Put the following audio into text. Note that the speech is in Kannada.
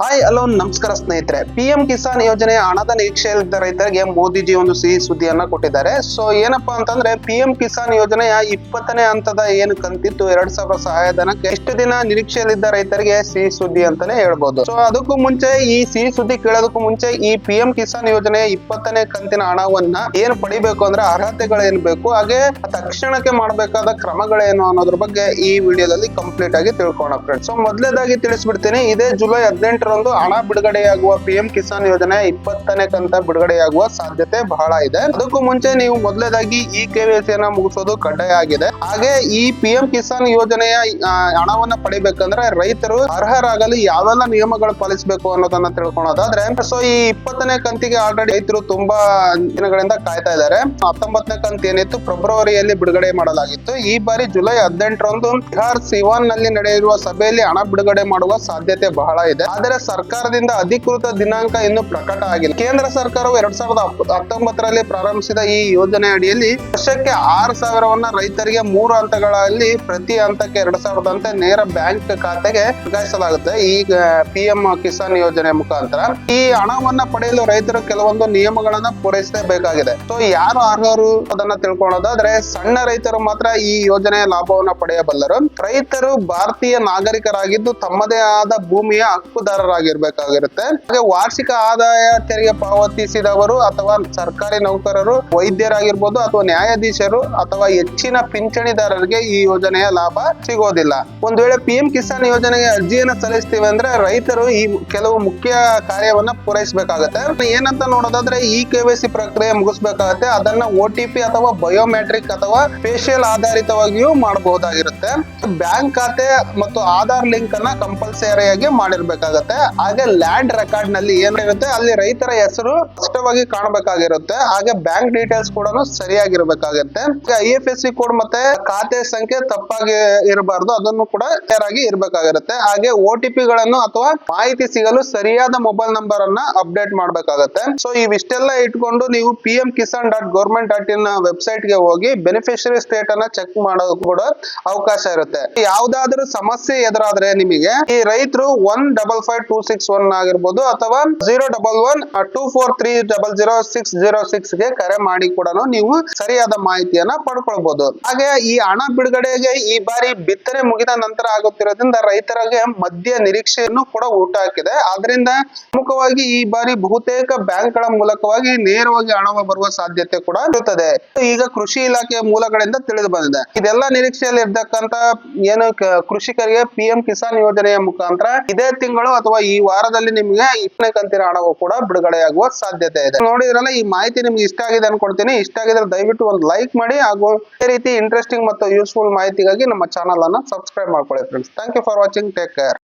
ಹಾಯ್ ಅಲೋನ್ ನಮಸ್ಕಾರ, ಸ್ನೇಹಿತರೆ. ಪಿಎಂ ಕಿಸಾನ್ ಯೋಜನೆ ಹಣದ ನಿರೀಕ್ಷೆಯಲ್ಲಿದ್ದ ರೈತರಿಗೆ ಮೋದಿಜಿ ಒಂದು ಸಿಹಿ ಸುದ್ದಿಯನ್ನ ಕೊಟ್ಟಿದ್ದಾರೆ. ಸೊ ಏನಪ್ಪಾ ಅಂತಂದ್ರೆ ಪಿಎಂ ಕಿಸಾನ್ ಯೋಜನೆಯ ಇಪ್ಪತ್ತನೇ ಹಂತದ ಏನು ಕಂತಿತ್ತು, ಎರಡ್ ಸಾವಿರ ಸಹಾಯಧನಕ್ಕೆ ಎಷ್ಟು ದಿನ ನಿರೀಕ್ಷೆಯಲ್ಲಿದ್ದ ರೈತರಿಗೆ ಸಿಹಿ ಸುದ್ದಿ ಅಂತಾನೆ ಹೇಳ್ಬೋದು. ಸೊ ಅದಕ್ಕೂ ಮುಂಚೆ ಈ ಸಿಹಿ ಸುದ್ದಿ ಕೇಳೋದಕ್ಕೂ ಮುಂಚೆ ಈ ಪಿಎಂ ಕಿಸಾನ್ ಯೋಜನೆಯ ಇಪ್ಪತ್ತನೇ ಕಂತಿನ ಹಣವನ್ನ ಏನ್ ಪಡಿಬೇಕು ಅಂದ್ರೆ ಅರ್ಹತೆಗಳೇನ್ ಬೇಕು, ಹಾಗೆ ತಕ್ಷಣಕ್ಕೆ ಮಾಡಬೇಕಾದ ಕ್ರಮಗಳೇನು ಅನ್ನೋದ್ರ ಬಗ್ಗೆ ಈ ವಿಡಿಯೋದಲ್ಲಿ ಕಂಪ್ಲೀಟ್ ಆಗಿ ತಿಳ್ಕೊಳ್ಳೋಣ ಫ್ರೆಂಡ್ಸ್ ಸೊ ಮೊದಲೇದಾಗಿ ತಿಳಿಸ್ಬಿಡ್ತೀನಿ. ಇದೇ ಜುಲೈ ಹದಿನೆಂಟರಂದು ಹಣ ಬಿಡುಗಡೆಯಾಗುವ ಪಿಎಂ ಕಿಸಾನ್ ಯೋಜನೆ ಇಪ್ಪತ್ತನೇ ಕಂತ ಬಿಡುಗಡೆಯಾಗುವ ಸಾಧ್ಯತೆ ಬಹಳ ಇದೆ. ಅದಕ್ಕೂ ಮುಂಚೆ ನೀವು ಮೊದಲೇದಾಗಿ ಈ ಕೆವೈಸಿಯನ್ನ ಮುಗಿಸೋದು ಕಡ್ಡಾಯ ಆಗಿದೆ. ಹಾಗೆ ಈ ಪಿಎಂ ಕಿಸಾನ್ ಯೋಜನೆಯ ಹಣವನ್ನ ಪಡಿಬೇಕಂದ್ರೆ ರೈತರು ಅರ್ಹರಾಗಲು ಯಾವೆಲ್ಲ ನಿಯಮಗಳು ಪಾಲಿಸಬೇಕು ಅನ್ನೋದನ್ನ ತಿಳ್ಕೊಳ್ಳೋದಾದ್ರೆ ಸೊ ಈ ಇಪ್ಪತ್ತನೇ ಕಂತಿಗೆ ಆಲ್ರೆಡಿ ರೈತರು ತುಂಬಾ ದಿನಗಳಿಂದ ಕಾಯ್ತಾ ಇದ್ದಾರೆ. ಹತ್ತೊಂಬತ್ತನೇ ಕಂತು ಏನಿತ್ತು ಫೆಬ್ರವರಿಯಲ್ಲಿ ಬಿಡುಗಡೆ ಮಾಡಲಾಗಿತ್ತು. ಈ ಬಾರಿ ಜುಲೈ ಹದಿನೆಂಟರಂದು ಬಿಹಾರ್ ಸಿವಾನ್ನಲ್ಲಿ ನಡೆಯಿರುವ ಸಭೆಯಲ್ಲಿ ಹಣ ಬಿಡುಗಡೆ ಮಾಡುವ ಸಾಧ್ಯತೆ ಬಹಳ ಇದೆ. ಆದರೆ ಸರ್ಕಾರದಿಂದ ಅಧಿಕೃತ ದಿನಾಂಕ ಇನ್ನು ಪ್ರಕಟ ಆಗಿಲ್ಲ. ಕೇಂದ್ರ ಸರ್ಕಾರವು ಎರಡ್ ಸಾವಿರದ ಹತ್ತೊಂಬತ್ತರಲ್ಲಿ ಪ್ರಾರಂಭಿಸಿದ ಈ ಯೋಜನೆ ಅಡಿಯಲ್ಲಿ ವರ್ಷಕ್ಕೆ ಆರು ಸಾವಿರವನ್ನ ರೈತರಿಗೆ ಮೂರು ಹಂತಗಳಲ್ಲಿ ಪ್ರತಿ ಹಂತಕ್ಕೆ ಎರಡ್ ಸಾವಿರದಂತೆ ನೇರ ಬ್ಯಾಂಕ್ ಖಾತೆಗೆ ವರ್ಗಾಯಿಸಲಾಗುತ್ತೆ. ಈಗ ಪಿ ಎಂ ಕಿಸಾನ್ ಯೋಜನೆ ಮುಖಾಂತರ ಈ ಹಣವನ್ನ ಪಡೆಯಲು ರೈತರು ಕೆಲವೊಂದು ನಿಯಮಗಳನ್ನ ಪೂರೈಸಬೇಕಾಗಿದೆ ಸೊ ಯಾರು ಅರ್ಹರು ಅದನ್ನ ತಿಳ್ಕೊಳ್ಳೋದಾದ್ರೆ ಸಣ್ಣ ರೈತರು ಮಾತ್ರ ಈ ಯೋಜನೆಯ ಲಾಭವನ್ನ ಪಡೆಯಬಲ್ಲರು. ರೈತರು ಭಾರತೀಯ ನಾಗರಿಕರಾಗಿದ್ದು ತಮ್ಮದೇ ಆದ ಭೂಮಿಯ ಹಕ್ಕುದಾರರಾಗಿರ್ಬೇಕಾಗಿರುತ್ತೆ ಹಾಗೆ ವಾರ್ಷಿಕ ಆದಾಯ ತೆರಿಗೆ ಪಾವತಿಸಿದವರು ಅಥವಾ ಸರ್ಕಾರಿ ನೌಕರರು, ವೈದ್ಯರಾಗಿರ್ಬೋದು ಅಥವಾ ನ್ಯಾಯಾಧೀಶರು ಅಥವಾ ಹೆಚ್ಚಿನ ಪಿಂಚಣಿದಾರರಿಗೆ ಈ ಯೋಜನೆಯ ಲಾಭ ಸಿಗೋದಿಲ್ಲ. ಒಂದ್ ವೇಳೆ ಪಿ ಎಂ ಕಿಸಾನ್ ಯೋಜನೆಗೆ ಅರ್ಜಿಯನ್ನು ಸಲ್ಲಿಸ್ತೀವಿ ಅಂದ್ರೆ ರೈತರು ಈ ಕೆಲವು ಮುಖ್ಯ ಕಾರ್ಯವನ್ನ ಪೂರೈಸಬೇಕಾಗತ್ತೆ. ಏನಂತ ನೋಡೋದಾದ್ರೆ ಈ ಸಿ ಪ್ರಕ್ರಿಯೆ ಮುಗಿಸ್ಬೇಕಾಗತ್ತೆ. ಅದನ್ನ ಪಿ ಅಥವಾ ಬಯೋಮೆಟ್ರಿಕ್ ಅಥವಾ ಫೇಶಿಯಲ್ ಆಧಾರಿತವಾಗಿಯೂ ಮಾಡಬಹುದಾಗಿರುತ್ತೆ. ಬ್ಯಾಂಕ್ ಖಾತೆ ಮತ್ತು ಆಧಾರ್ ಲಿಂಕ್ ಅನ್ನ ಕಂಪಲ್ಸರಿಯಾಗಿ ಮಾಡಿರ್ಬೇಕಾಗತ್ತೆ. ಹಾಗೆ ಲ್ಯಾಂಡ್ ರೆಕಾರ್ಡ್ನಲ್ಲಿ ಏನಿರುತ್ತೆ ಅಲ್ಲಿ ರೈತರ ಹೆಸರು ಸ್ಪಷ್ಟವಾಗಿ ಕಾಣಬೇಕಾಗಿರುತ್ತೆ. ಹಾಗೆ ಬ್ಯಾಂಕ್ ಡೀಟೇಲ್ಸ್ ಕೂಡ ಸರಿಯಾಗಿರ್ಬೇಕಾಗತ್ತೆ. I F S C code ಮತ್ತೆ ಖಾತೆ ಸಂಖ್ಯೆ ತಪ್ಪಾಗಿ ಇರಬಾರ್ದು. ಅದನ್ನು ಕೂಡ ಕ್ಲಿಯರ್ ಆಗಿ ಇರಬೇಕಾಗಿರುತ್ತೆ ಹಾಗೆ ಓ ಟಿ ಪಿ ಗಳನ್ನು ಅಥವಾ ಮಾಹಿತಿ ಸಿಗಲು ಸರಿಯಾದ ಮೊಬೈಲ್ ನಂಬರ್ ಅನ್ನ ಅಪ್ಡೇಟ್ ಮಾಡಬೇಕಾಗತ್ತೆ. ಸೊ ಇವಿಷ್ಟೆಲ್ಲ ಇಟ್ಕೊಂಡು ನೀವು P M Kisan dot government dot in ವೆಬ್ಸೈಟ್ಗೆ ಹೋಗಿ ಬೆನಿಫಿಷರಿ ಸ್ಟೇಟ್ ಅನ್ನ ಚೆಕ್ ಮಾಡೋದು ಕೂಡ ಅವಕಾಶ ಇರುತ್ತೆ. ಯಾವ್ದಾದ್ರು ಸಮಸ್ಯೆ ಎದುರಾದ್ರೆ ನಿಮಗೆ ಈ ರೈತರು one double five two six one ಆಗಿರ್ಬೋದು ಅಥವಾ zero double one two four three double zero six zero ಸಿಕ್ಸ್ಗೆ ಕರೆ ಮಾಡಿ ಕೂಡ ನೀವು ಸರಿಯಾದ ಮಾಹಿತಿಯನ್ನ ಪಡ್ಕೊಳ್ಬಹುದು ಹಾಗೆ ಈ ಹಣ ಬಿಡುಗಡೆಗೆ ಈ ಬಾರಿ ಬಿತ್ತನೆ ಮುಗಿದ ನಂತರ ಆಗುತ್ತಿರೋದ್ರಿಂದ ರೈತರಿಗೆ ಮಧ್ಯ ನಿರೀಕ್ಷೆಯನ್ನು ಕೂಡ ಊಟ ಹಾಕಿದೆ ಆದ್ರಿಂದ ಪ್ರಮುಖವಾಗಿ ಈ ಬಾರಿ ಬಹುತೇಕ ಬ್ಯಾಂಕ್ಗಳ ಮೂಲಕವಾಗಿ ನೇರವಾಗಿ ಹಣ ಬರುವ ಸಾಧ್ಯತೆ ಕೂಡ ಇರುತ್ತದೆ. ಈಗ ಕೃಷಿ ಇಲಾಖೆಯ ಮೂಲಗಳಿಂದ ತಿಳಿದು ಬಂದಿದೆ. ಇದೆಲ್ಲ ನಿರೀಕ್ಷೆಯಲ್ಲಿ ಇರ್ತಕ್ಕಂತ ಏನು ಕೃಷಿಕರಿಗೆ ಪಿ ಎಂ ಕಿಸಾನ್ ಯೋಜನೆಯ ಮುಖಾಂತರ ಇದೇ ತಿಂಗಳು ಅಥವಾ ಈ ವಾರದಲ್ಲಿ ನಿಮಗೆ ಇಪ್ಪನೇ ಕಂತಿನ ಹಣವು ಕೂಡ ಬಿಡುಗಡೆಯಾಗುವ ಸಾಧ್ಯತೆ ಇದೆ. ನೋಡಿದ್ರಲ್ಲ, ಈ ಮಾಹಿತಿ ನಿಮ್ಗೆ ಇಷ್ಟ ಆಗಿದೆ ಅನ್ಕೊಡ್ತೀನಿ ಇಷ್ಟ ಆಗಿದ್ರೆ ದಯವಿಟ್ಟು ಒಂದು ಲೈಕ್ ಮಾಡಿ ಹಾಗೂ ಅದೇ ರೀತಿ ಇಂಟ್ರೆಸ್ಟಿಂಗ್ ಮತ್ತು ಯೂಸ್ಫುಲ್ ಮಾಹಿತಿಗಾಗಿ ನಮ್ಮ ಚಾನಲ್ ಅನ್ನ ಸಬ್ಸ್ಕ್ರೈಬ್ ಮಾಡ್ಕೊಳ್ಳಿ friends thank you for watching take care